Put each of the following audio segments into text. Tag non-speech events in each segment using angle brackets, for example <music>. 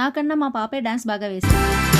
నాకన్నా మా పాపే డాన్స్ బాగా వేసింది.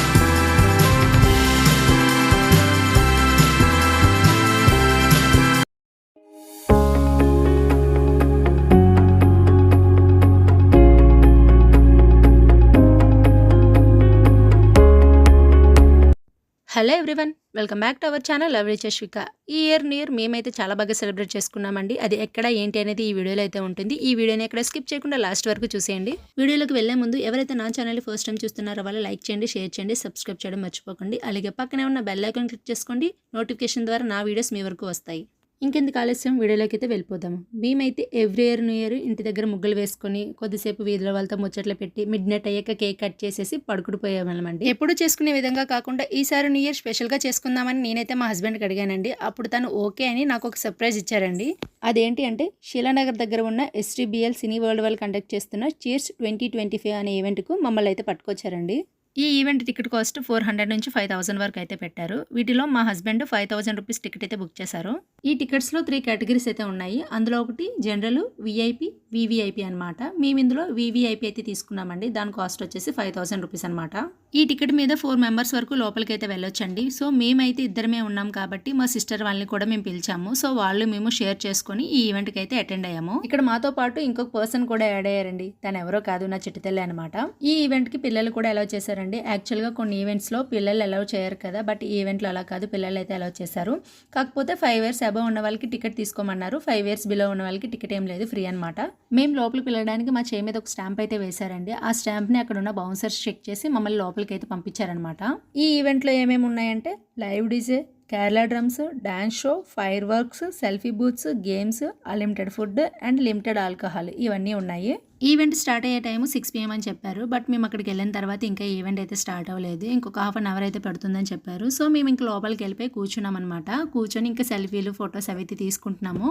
Hello everyone welcome back to our channel love Chashvika ఈ ఇయర్ న్యూ ఇయర్ మేమైతే చాలా బాగా సెలబ్రేట్ చేసుకున్నామండి. అది ఎక్కడ ఏంటి అనేది ఈ వీడియోలో అయితే ఉంటుంది. ఈ వీడియోని ఎక్కడ స్కిప్ చేయకుండా లాస్ట్ వరకు చూసేయండి. వీడియోలోకి వెళ్ళే ముందు ఎవరైతే నా ఛానల్ ఫస్ట్ టైం చూస్తున్నారో వాళ్ళు లైక్ చేయండి షేర్ చేయండి సబ్స్క్రైబ్ చేయడం మర్చిపోకండి. అలాగే పక్కనే ఉన్న బెల్ ఐకాన్ క్లిక్ చేసుకోండి. నోటిఫికేషన్ ద్వారా నా వీడియోస్ మీ వరకు వస్తాయి. ఇంకెందుకు ఆలస్యం? వీడియోలోకి అయితే వెళ్ళిపోదాము. మేమైతే ఎవ్రీ ఇయర్ న్యూ ఇయర్ ఇంటి దగ్గర ముగ్గులు వేసుకొని కొద్దిసేపు వీధిలో వాళ్ళతో ముచ్చట్లు పెట్టి మిడ్ నైట్ అయ్యాక కేక్ కట్ చేసేసి పడుకుడిపోయామన్నమాట ఎప్పుడు చేసుకునే విధంగా కాకుండా ఈసారి న్యూ ఇయర్ స్పెషల్గా చేసుకుందామని నేనైతే మా హస్బెండ్కి అడిగానండి. అప్పుడు తను ఓకే అని నాకు ఒక సర్ప్రైజ్ ఇచ్చారండి. అదేంటి అంటే శిలానగర్ దగ్గర ఉన్న ఎస్టీబీఎల్ సినీ వరల్డ్ వాళ్ళు కండక్ట్ చేస్తున్న చీర్స్ ట్వంటీ ట్వంటీ ఫైవ్ అనే ఈవెంట్కు మమ్మల్ని అయితే పట్టుకొచ్చారండి. ఈ event ticket cost four hundred నుంచి ఫైవ్ థౌసండ్ వరకు అయితే పెట్టారు. వీటిలో మా husband five thousand rupees ticket అయితే బుక్ చేశారు. ఈ టికెట్స్లో త్రీ కేటగిరీస్ అయితే ఉన్నాయి. అందులో ఒకటి జనరల్ విఐపి వివిఐపి అనమాట మేము ఇందులో వివిఐపి అయితే తీసుకున్నామండి. దాని కాస్ట్ వచ్చేసి ఫైవ్ థౌసండ్ రూపీస్ అనమాట ఈ టికెట్ మీద ఫోర్ మెంబర్స్ వరకు లోపలికి అయితే వెళ్ళొచ్చండి. సో మేమైతే ఇద్దరమే ఉన్నాం కాబట్టి మా సిస్టర్ వాళ్ళని కూడా మేము పిలిచాము. సో వాళ్ళు మేము షేర్ చేసుకొని ఈ ఈవెంట్కి అయితే అటెండ్ అయ్యాము. ఇక్కడ మాతో పాటు ఇంకొక పర్సన్ కూడా యాడ్ అయ్యారండి. తను ఎవరో కాదు నా చిట్టితల్లి అనమాట ఈ ఈవెంట్కి పిల్లలు కూడా ఎలా చేశారండి. యాక్చువల్గా కొన్ని ఈవెంట్స్లో పిల్లలు అలౌ చేయరు కదా బట్ ఈ ఈవెంట్లో అలా కాదు. పిల్లలు అయితే అలౌ చేశారు కాకపోతే ఫైవ్ ఇయర్స్ అబవ్ ఉన్న వాళ్ళకి టికెట్ తీసుకోమన్నారు. ఫైవ్ ఇయర్స్ బిలో ఉన్న వాళ్ళకి టికెట్ ఏం లేదు ఫ్రీ అనమాట మేము లోపలికి వెళ్ళడానికి మా చేయి మీద ఒక స్టాంప్ అయితే వేశారండి. ఆ స్టాంప్ని అక్కడ ఉన్న బౌన్సర్స్ చెక్ చేసి మమ్మల్ని లోపలికి అయితే పంపించారనమాట ఈ ఈవెంట్లో ఏమేమి ఉన్నాయంటే? Live DJ Kerala drums dance show fireworks selfie booths games unlimited food and limited alcohol ఇవన్నీ ఉన్నాయి. ఈవెంట్ స్టార్ట్ అయ్యే టైం సిక్స్ పిఎం అని చెప్పారు. బట్ మేము అక్కడికి వెళ్ళిన తర్వాత ఇంకా ఈవెంట్ అయితే స్టార్ట్ అవ్వలేదు. ఇంకొక హాఫ్ అన్ అవర్ అయితే పడుతుందని చెప్పారు. సో మేము ఇంకా లోపలికి వెళ్ళిపోయి కూర్చున్నాం అనమాట కూర్చొని ఇంకా సెల్ఫీలు ఫొటోస్ అవి అయితే తీసుకుంటున్నాము.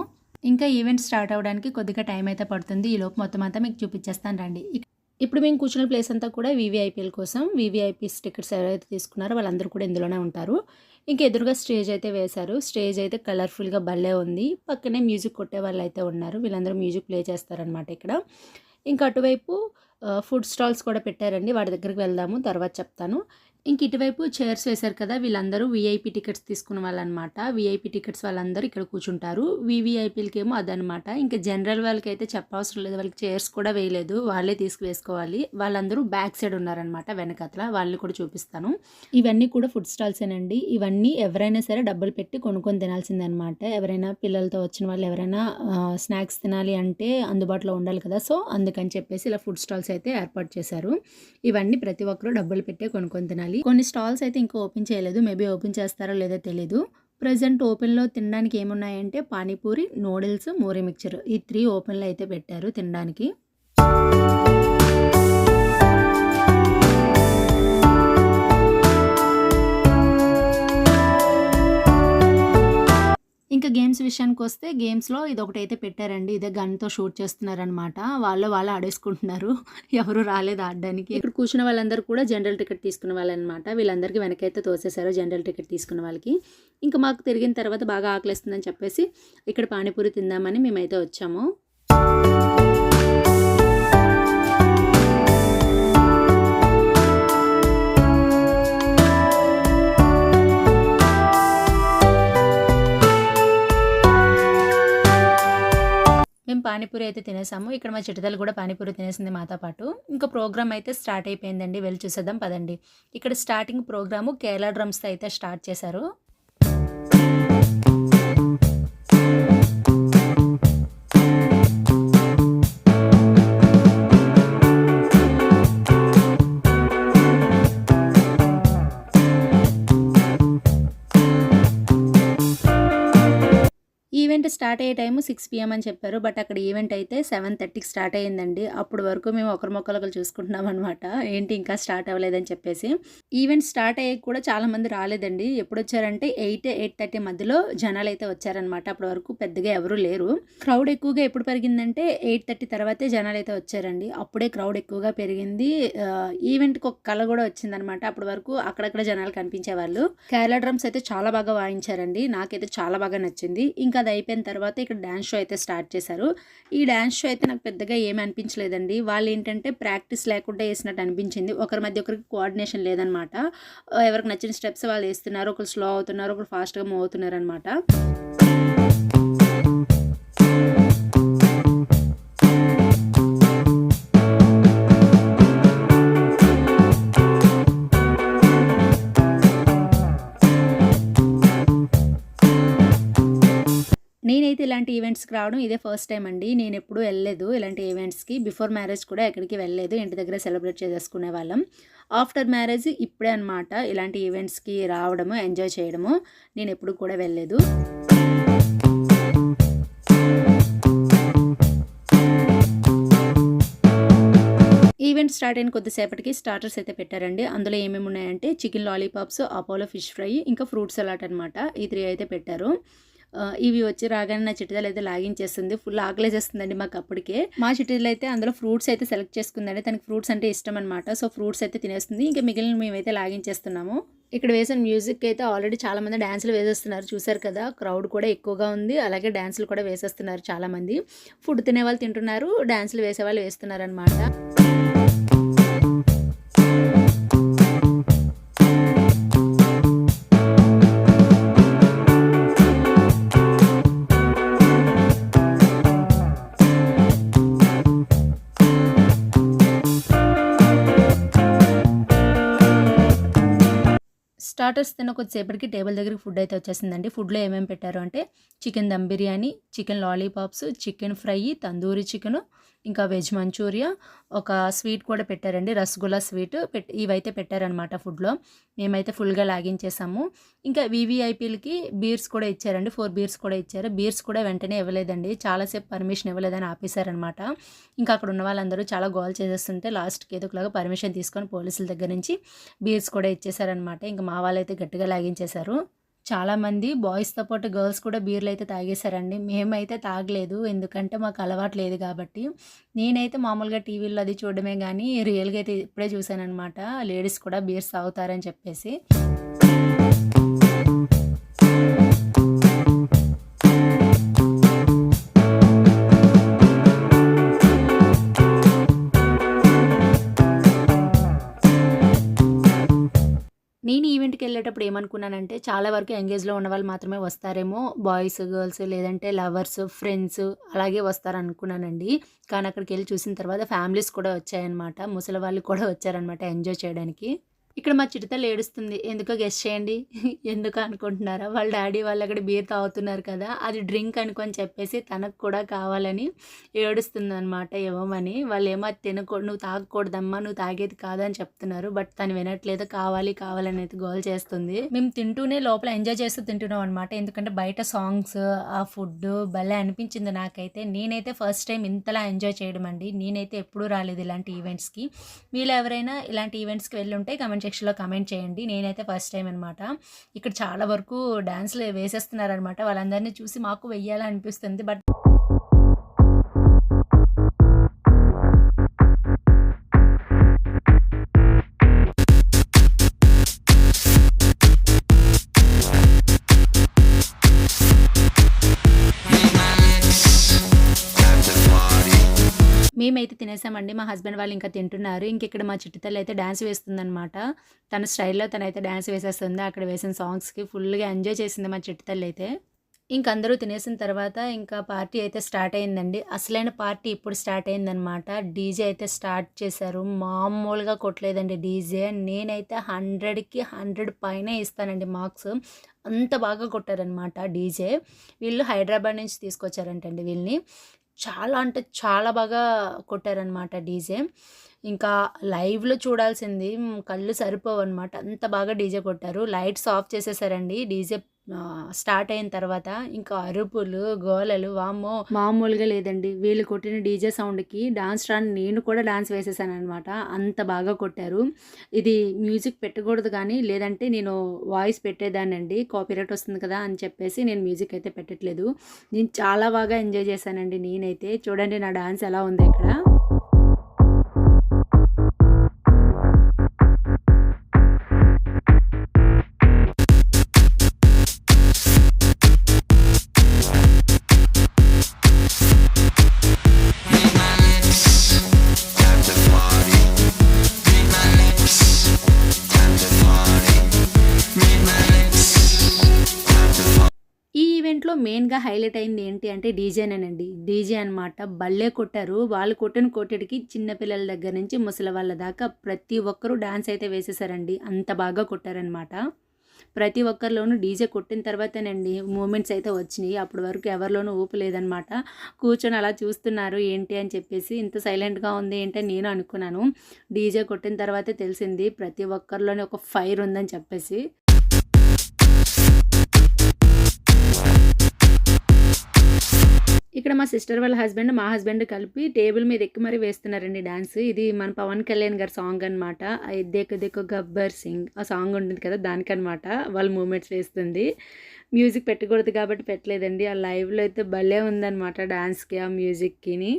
ఇంకా ఈవెంట్ స్టార్ట్ అవ్వడానికి కొద్దిగా టైం అయితే పడుతుంది. ఈ లోపు మొత్తం అంతా మీకు చూపించేస్తాను రండి. ఇప్పుడు మేము కూర్చున్న ప్లేస్ అంతా కూడా వీవీఐపీఎల్ కోసం. వీవీఐపీస్ టికెట్స్ ఎవరైతే తీసుకున్నారో వాళ్ళందరూ కూడా ఇందులోనే ఉంటారు. ఇంకా ఎదురుగా స్టేజ్ అయితే వేశారు. స్టేజ్ అయితే కలర్ఫుల్గా భలే ఉంది. పక్కనే మ్యూజిక్ కొట్టే వాళ్ళు అయితే ఉన్నారు. వీళ్ళందరూ మ్యూజిక్ ప్లే చేస్తారనమాట ఇక్కడ. ఇంకా అటువైపు ఫుడ్ స్టాల్స్ కూడా పెట్టారండి. వాటి దగ్గరికి వెళ్దాము తర్వాత చెప్తాను. ఇంక ఇటువైపు చైర్స్ వేశారు కదా వీళ్ళందరూ వీఐపీ టికెట్స్ తీసుకున్న వాళ్ళనమాట. వీఐపీ టికెట్స్ వాళ్ళందరూ ఇక్కడ కూర్చుంటారు. వీవీఐపీలకి అదనమాట. ఇంకా జనరల్ వాళ్ళకి అయితే చెప్పవసరం లేదు. వాళ్ళకి చైర్స్ కూడా వేయలేదు. వాళ్ళే తీసుకువేసుకోవాలి వాళ్ళందరూ బ్యాక్ సైడ్ ఉన్నారనమాట వెనకతల. వాళ్ళని కూడా చూపిస్తాను. ఇవన్నీ కూడా ఫుడ్ స్టాల్సేనండి ఇవన్నీ ఎవరైనా సరే డబ్బులు పెట్టి కొనుక్కొని తినాల్సిందనమాట. ఎవరైనా పిల్లలతో వచ్చిన వాళ్ళు ఎవరైనా స్నాక్స్ తినాలి అంటే అందుబాటులో ఉండాలి కదా. సో అందుకని చెప్పేసి ఇలా ఫుడ్ స్టాల్స్ అయితే ఏర్పాటు చేశారు. ఇవన్నీ ప్రతి ఒక్కరూ డబ్బులు పెట్టే కొనుక్కొని తినాలి. కొన్ని స్టాల్స్ అయితే ఇంకా ఓపెన్ చేయలేదు. మేబీ ఓపెన్ చేస్తారో లేదో తెలీదు. ప్రజెంట్ ఓపెన్లో తినడానికి ఏమున్నాయంటే పానీపూరి నూడిల్స్ మోరీ మిక్చర్. ఈ త్రీ ఓపెన్లో అయితే పెట్టారు తినడానికి. విషయానికి వస్తే గేమ్స్లో ఇది ఒకటి అయితే పెట్టారండి. ఇదే గన్తో షూట్ చేస్తున్నారనమాట వాళ్ళు వాళ్ళు ఆడేసుకుంటున్నారు. <laughs> ఎవరు రాలేదు ఆడడానికి. ఇక్కడ కూర్చున్న వాళ్ళందరూ కూడా జనరల్ టికెట్ తీసుకున్న వాళ్ళనమాట వీళ్ళందరికీ వెనకైతే తోసేశారు జనరల్ టికెట్ తీసుకున్న వాళ్ళకి. ఇంకా మాకు తిరిగిన తర్వాత బాగా ఆకలిస్తుందని చెప్పేసి ఇక్కడ పానీపూరి తిందామని మేమైతే వచ్చాము. పానీపూరి అయితే తినేసాము. ఇక్కడ మా చిట్టుదలు కూడా పానీపూరి తినేసింది మాతో పాటు. ఇంకా ప్రోగ్రామ్ అయితే స్టార్ట్ అయిపోయిందండి. వెళ్ళి చూసేద్దాం పదండి. ఇక్కడ స్టార్టింగ్ ప్రోగ్రాము కేరళ డ్రమ్స్తో అయితే స్టార్ట్ చేశారు. స్టార్ట్ అయ్యే టైము సిక్స్ పిఎం అని చెప్పారు. బట్ అక్కడ ఈవెంట్ అయితే సెవెన్ థర్టీకి స్టార్ట్ అయ్యిందండి. అప్పటి వరకు మేము ఒకరి మొక్కలు చూసుకుంటున్నాం అనమాట ఏంటి ఇంకా స్టార్ట్ అవ్వలేదని చెప్పేసి. ఈవెంట్ స్టార్ట్ అయ్యే కూడా చాలా మంది రాలేదండి. ఎప్పుడు వచ్చారంటే ఎయిట్ ఎయిట్ థర్టీ మధ్యలో జనాలు అయితే వచ్చారనమాట అప్పటి వరకు పెద్దగా ఎవరు లేరు. క్రౌడ్ ఎక్కువగా ఎప్పుడు పెరిగిందంటే ఎయిట్ థర్టీ తర్వాతే జనాలు అయితే వచ్చారండి. అప్పుడే క్రౌడ్ ఎక్కువగా పెరిగింది. ఈవెంట్కి ఒక కళ కూడా వచ్చిందనమాట అప్పటి వరకు అక్కడక్కడ జనాలు కనిపించేవాళ్ళు. కేరళ డ్రమ్స్ అయితే చాలా బాగా వాయించారండి. నాకైతే చాలా బాగా నచ్చింది. ఇంకా అది అయిపోయిన తర్వాత తర్వాత ఇక్కడ డ్యాన్స్ షో అయితే స్టార్ట్ చేశారు. ఈ డ్యాన్స్ షో అయితే నాకు పెద్దగా ఏమి అనిపించలేదండి. వాళ్ళు ఏంటంటే ప్రాక్టీస్ లేకుండా వేసినట్టు అనిపించింది. ఒకరి మధ్య ఒకరికి కోఆర్డినేషన్ లేదనమాట ఎవరికి నచ్చిన స్టెప్స్ వాళ్ళు వేస్తున్నారు. ఒకరు స్లో అవుతున్నారు. ఒకరు ఫాస్ట్గా మూవ్ అవుతున్నారు అనమాట ఈవెంట్స్కి రావడం ఇదే ఫస్ట్ టైం అండి. నేను ఎప్పుడూ వెళ్ళలేదు ఇలాంటి ఈవెంట్స్కి బిఫోర్ మ్యారేజ్ కూడా ఎక్కడికి వెళ్ళలేదు. ఇంటి దగ్గర సెలబ్రేట్ చేసుకునే వాళ్ళం. ఆఫ్టర్ మ్యారేజ్ ఇప్పుడే అనమాట ఇలాంటి ఈవెంట్స్కి రావడము ఎంజాయ్ చేయడము. నేను ఎప్పుడు కూడా వెళ్ళలేదు. ఈవెంట్ స్టార్ట్ అయిన కొద్దిసేపటికి స్టార్టర్స్ అయితే పెట్టారండి. అందులో ఏమేమి ఉన్నాయంటే chicken lollipops Apollo fish fry ఇంకా ఫ్రూట్ సలాడ్ అనమాట ఈ త్రీ అయితే పెట్టారు. ఇవి వచ్చి రాగానే నా చిట్టుదలు అయితే లాగించేస్తుంది. ఫుల్ ఆకలేసేస్తుందండి మాకు అప్పటికే. మా చిట్టుదలు అయితే అందులో ఫ్రూట్స్ అయితే సెలెక్ట్ చేసుకుందండి. తనకి ఫ్రూట్స్ అంటే ఇష్టం అనమాట సో ఫ్రూట్స్ అయితే తినేస్తుంది. ఇంకా మిగిలిన మేమైతే లాగించేస్తున్నాము. ఇక్కడ వేసిన మ్యూజిక్ అయితే ఆల్రెడీ చాలామంది డ్యాన్సులు వేసేస్తున్నారు. చూసారు కదా? క్రౌడ్ కూడా ఎక్కువగా ఉంది. అలాగే డ్యాన్సులు కూడా వేసేస్తున్నారు చాలామంది ఫుడ్ తినే వాళ్ళు తింటున్నారు. డ్యాన్సులు వేసే వాళ్ళు వేస్తున్నారు అనమాట స్టార్టర్స్ తిన్న కొద్దిసేపటికి టేబుల్ దగ్గరికి ఫుడ్ అయితే వచ్చేసిందండి. ఫుడ్లో ఏమేమి పెట్టారు అంటే chicken dum biryani chicken lollipops chicken fry tandoori chicken ఇంకా వెజ్ మంచూరియా ఒక స్వీట్ కూడా పెట్టారండి రసగుల్లా స్వీట్ పెట్ ఇవైతే పెట్టారనమాట ఫుడ్లో. మేమైతే ఫుల్గా లాగించేసాము. ఇంకా వీవీఐపీలకి బీర్స్ కూడా ఇచ్చారండి ఫోర్ బీర్స్ కూడా ఇచ్చారు. బీర్స్ కూడా వెంటనే ఇవ్వలేదండి చాలాసేపు పర్మిషన్ ఇవ్వలేదని ఆపేశారనమాట ఇంకా అక్కడ ఉన్న వాళ్ళందరూ చాలా గోల్ చేసేస్తుంటే లాస్ట్కి ఏదో ఒకలాగా పర్మిషన్ తీసుకొని పోలీసుల దగ్గర నుంచి బీర్స్ కూడా ఇచ్చేసారనమాట ఇంకా మా వాళ్ళైతే గట్టిగా లాగించేశారు. చాలామంది బాయ్స్తో పాటు గర్ల్స్ కూడా బీర్లు అయితే తాగేశారండి. మేమైతే తాగలేదు. ఎందుకంటే మాకు అలవాటు లేదు కాబట్టి. నేనైతే మామూలుగా టీవీలో అది చూడడమే కానీ రియల్గా అయితే ఇప్పుడే చూశాను అనమాట లేడీస్ కూడా బీర్స్ తాగుతారని చెప్పేసి. నేను ఈవెంట్కి వెళ్ళేటప్పుడు ఏమనుకున్నానంటే చాలా వరకు ఎంగేజ్లో ఉన్న వాళ్ళు మాత్రమే వస్తారేమో బాయ్స్ గర్ల్స్ లేదంటే లవర్స్ ఫ్రెండ్స్ అలాగే వస్తారనుకున్నానండి. కానీ అక్కడికి వెళ్ళి చూసిన తర్వాత ఫ్యామిలీస్ కూడా వచ్చాయన్నమాట. ముసలి వాళ్ళు కూడా వచ్చారనమాట ఎంజాయ్ చేయడానికి. ఇక్కడ మా చిరుతలు ఏడుస్తుంది ఎందుకో గెస్ట్ చేయండి. <laughs> ఎందుకు అనుకుంటున్నారా? వాళ్ళ డాడీ వాళ్ళు అక్కడ బీర్ తాగుతున్నారు కదా అది డ్రింక్ అనుకొని చెప్పేసి తనకు కూడా కావాలని ఏడుస్తుంది అనమాట ఇవ్వమని వాళ్ళు ఏమో అది తినకూడదు నువ్వు తాగకూడదమ్మా నువ్వు తాగేది కాదని చెప్తున్నారు. బట్ తను వినట్లేదు. కావాలి కావాలని అయితే గోల్ చేస్తుంది. మేము తింటూనే లోపల ఎంజాయ్ చేస్తూ తింటున్నాం అనమాట ఎందుకంటే బయట సాంగ్స్ ఆ ఫుడ్ భలే అనిపించింది నాకైతే. నేనైతే ఫస్ట్ టైం ఇంతలా ఎంజాయ్ చేయడం అండి. నేనైతే ఎప్పుడూ రాలేదు ఇలాంటి ఈవెంట్స్కి వీళ్ళు ఎవరైనా ఇలాంటి ఈవెంట్స్కి వెళ్ళి ఉంటే కమెంట్ సెక్షన్లో కమెంట్ చేయండి. నేనైతే ఫస్ట్ టైం అనమాట ఇక్కడ చాలా వరకు డ్యాన్స్లు వేసేస్తున్నారనమాట వాళ్ళందరినీ చూసి మాకు వెయ్యాలనిపిస్తుంది. బట్ మేమైతే తినేసామండి. మా హస్బెండ్ వాళ్ళు ఇంకా తింటున్నారు. ఇంక ఇక్కడ మా చిట్టితల్లి అయితే డ్యాన్స్ వేస్తుందనమాట తన స్టైల్లో తనైతే డ్యాన్స్ వేసేస్తుంది. అక్కడ వేసిన సాంగ్స్కి ఫుల్గా ఎంజాయ్ చేసింది మా చిట్టితల్లి అయితే. ఇంక అందరూ తినేసిన తర్వాత ఇంకా పార్టీ అయితే స్టార్ట్ అయిందండి. అసలైన పార్టీ ఇప్పుడు స్టార్ట్ అయిందనమాట డీజే అయితే స్టార్ట్ చేశారు. మామూలుగా కొట్టలేదండి డీజే. నేనైతే హండ్రెడ్కి హండ్రెడ్ పైనే ఇస్తానండి మార్క్స్. అంత బాగా కొట్టారనమాట డీజే. వీళ్ళు హైదరాబాద్ నుంచి తీసుకొచ్చారంటండి వీళ్ళని. చాలా అంటే చాలా బాగా కొట్టారనమాట డీజే. ఇంకా లైవ్లో చూడాల్సింది కళ్ళు సరిపోవు అనమాట అంత బాగా డీజే కొట్టారు. లైట్స్ ఆఫ్ చేసేసారండి. డీజే స్టార్ట్ అయిన తర్వాత ఇంకా అరుపులు గోలలు వామ్మో. మామూలుగా లేదండి. వీళ్ళు కొట్టిన డీజే సౌండ్కి డాన్స్ రాని నేను కూడా డాన్స్ వేసేసాను అనమాట అంత బాగా కొట్టారు. ఇది మ్యూజిక్ పెట్టకూడదు కానీ లేదంటే నేను వాయిస్ పెట్టేదానండి కాపీరైట్ వస్తుంది కదా అని చెప్పేసి నేను మ్యూజిక్ అయితే పెట్టట్లేదు. నేను చాలా బాగా ఎంజాయ్ చేశానండి నేనైతే. చూడండి నా డాన్స్ ఎలా ఉంది ఇక్కడ. మెయిన్గా హైలైట్ అయింది ఏంటి అంటే డీజేనేనండి డీజే అనమాట భలే కొట్టారు. వాళ్ళు కొట్టిన కొట్టడికి చిన్నపిల్లల దగ్గర నుంచి ముసలి వాళ్ళ దాకా ప్రతి ఒక్కరూ డాన్స్ అయితే వేసేసారండి. అంత బాగా కొట్టారనమాట ప్రతి ఒక్కరిలోనూ డీజే కొట్టిన తర్వాతేనండి మూమెంట్స్ అయితే వచ్చినాయి. అప్పటి వరకు ఎవరిలోనూ ఊపు లేదనమాట కూర్చొని అలా చూస్తున్నారు ఏంటి అని చెప్పేసి ఇంత సైలెంట్గా ఉంది ఏంటి అని నేను అనుకున్నాను. డీజే కొట్టిన తర్వాతే తెలిసింది. ప్రతి ఒక్కరిలోనే ఒక ఫైర్ ఉందని చెప్పేసి. ఇక్కడ మా సిస్టర్ వాళ్ళ హస్బెండ్ మా హస్బెండ్ కలిపి టేబుల్ మీద ఎక్కి మరీ వేస్తున్నారండి డాన్స్. ఇది మన పవన్ కళ్యాణ్ గారి సాంగ్ అనమాట దేకు దేకు గబ్బర్ సింగ్ ఆ సాంగ్ ఉంటుంది కదా దానికనమాట వాళ్ళు మూమెంట్స్ వేస్తుంది. మ్యూజిక్ పెట్టకూడదు కాబట్టి పెట్టలేదండి. ఆ లైవ్లో అయితే భలే ఉందన్నమాట డ్యాన్స్కి ఆ మ్యూజిక్కిని.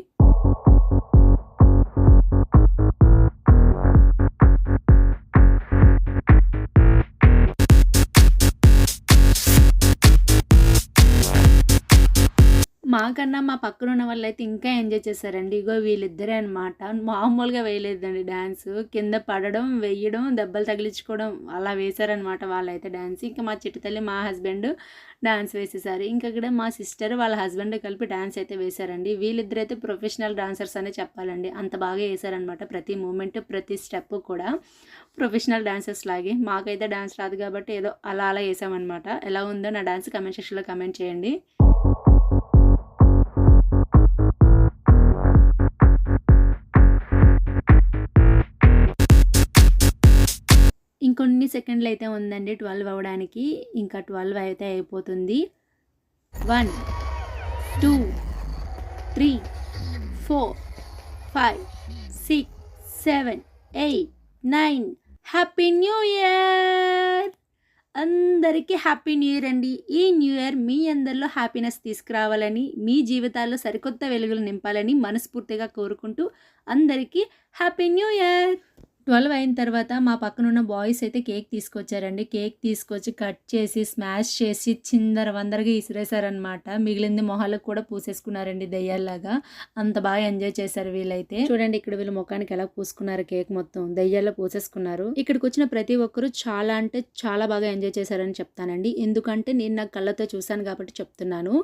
మాకన్నా మా పక్కన ఉన్న వాళ్ళైతే ఇంకా ఎంజాయ్ చేశారండి. ఇగో వీళ్ళిద్దరే అనమాట మామూలుగా వేయలేదండి డ్యాన్స్ కింద పడడం వేయడం దెబ్బలు తగిలించుకోవడం అలా వేశారనమాట వాళ్ళైతే డ్యాన్స్ ఇంకా మా చిట్టుతల్లి మా హస్బెండ్ డ్యాన్స్ వేసేసారు. ఇంకా ఇక్కడ మా సిస్టర్ వాళ్ళ హస్బెండ్ కలిపి డ్యాన్స్ అయితే వేశారండి. వీళ్ళిద్దరు అయితే ప్రొఫెషనల్ డాన్సర్స్ అనే చెప్పాలండి. అంత బాగా వేశారనమాట ప్రతి మూమెంట్ ప్రతి స్టెప్ కూడా. ప్రొఫెషనల్ డాన్సర్స్ లాగే. మాకైతే డాన్స్ రాదు కాబట్టి ఏదో అలా అలా వేసామన్నమాట. ఎలా ఉందో నా డాన్స్ కమెంట్ సెక్షన్లో కమెంట్ చేయండి. ఇంకొన్ని సెకండ్లు అయితే ఉందండి ట్వెల్వ్ అవ్వడానికి. ఇంకా ట్వెల్వ్ అయితే అయిపోతుంది. One two three four five six seven eight nine. Happy new year! అందరికీ హ్యాపీ న్యూ ఇయర్ అండి. ఈ న్యూ ఇయర్ మీ అందరిలో హ్యాపీనెస్ తీసుకురావాలని మీ జీవితాల్లో సరికొత్త వెలుగులు నింపాలని మనస్ఫూర్తిగా కోరుకుంటూ అందరికీ హ్యాపీ న్యూ ఇయర్! ట్వెల్వ్ అయిన తర్వాత మా పక్కన ఉన్న బాయ్స్ అయితే కేక్ తీసుకొచ్చారండి. కేక్ తీసుకొచ్చి కట్ చేసి స్మాష్ చేసి చిందర వందరగా ఇసిరేశారనమాట మిగిలింది మొహాలకు కూడా పూసేసుకున్నారండి దయ్యాల్లాగా. అంత బాగా ఎంజాయ్ చేశారు వీళ్ళైతే. చూడండి ఇక్కడ వీళ్ళు ముఖానికి ఎలా పూసుకున్నారు కేక్ మొత్తం. దయ్యాల్లో పూసేసుకున్నారు. ఇక్కడికి వచ్చిన ప్రతి ఒక్కరు చాలా అంటే చాలా బాగా ఎంజాయ్ చేశారని చెప్తానండి. ఎందుకంటే నేను నా కళ్ళతో చూశాను కాబట్టి చెప్తున్నాను.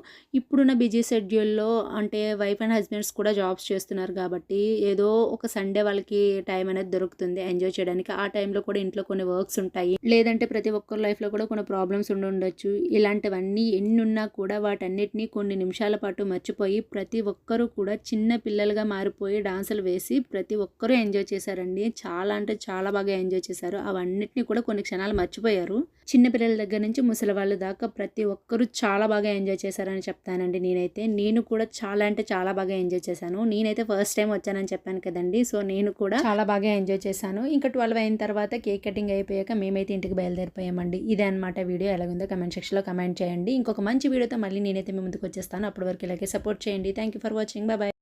ఇప్పుడున్న బిజీ షెడ్యూల్లో అంటే వైఫ్ అండ్ హస్బెండ్స్ కూడా జాబ్స్ చేస్తున్నారు కాబట్టి ఏదో ఒక సండే వాళ్ళకి టైం అనేది దొరుకుతుంది. ఎంజాయ్ చేయడానికి ఆ టైంలో కూడా ఇంట్లో కొన్ని వర్క్స్ ఉంటాయి. లేదంటే ప్రతి ఒక్కరి లైఫ్లో కూడా కొన్ని ప్రాబ్లమ్స్ ఉండి ఉండొచ్చు. ఇలాంటివన్నీ ఎన్ని ఉన్నా కూడా వాటన్నిటిని కొన్ని నిమిషాల పాటు మర్చిపోయి ప్రతి ఒక్కరూ కూడా చిన్న పిల్లలుగా మారిపోయి డాన్సులు వేసి ప్రతి ఒక్కరూ ఎంజాయ్ చేశారండి. చాలా అంటే చాలా బాగా ఎంజాయ్ చేశారు. అవన్నిటిని కూడా కొన్ని క్షణాలు మర్చిపోయారు. చిన్నపిల్లల దగ్గర నుంచి ముసలి వాళ్ళ దాకా ప్రతి ఒక్కరూ చాలా బాగా ఎంజాయ్ చేశారని చెప్తానండి నేనైతే. నేను కూడా చాలా అంటే చాలా బాగా ఎంజాయ్ చేశాను. నేనైతే ఫస్ట్ టైం వచ్చానని చెప్పాను కదండి. సో నేను కూడా చాలా బాగా ఎంజాయ్ చేశాను. ఇంకా ట్వెల్వ్ అయిన తర్వాత కేక్ కటింగ్ అయిపోయాక మేమైతే ఇంటికి బయలుదేరిపోయామండి. ఇదే అనమాట వీడియో. ఎలాగుందో కమెంట్ సెక్షన్లో కమెంట్ చేయండి. ఇంకొక మంచి వీడియోతో మళ్ళీ నేనైతే మీ ముందుకు వచ్చేస్తాను. అప్పటి వరకు ఇలాగే సపోర్ట్ చేయండి. Thank you for watching bye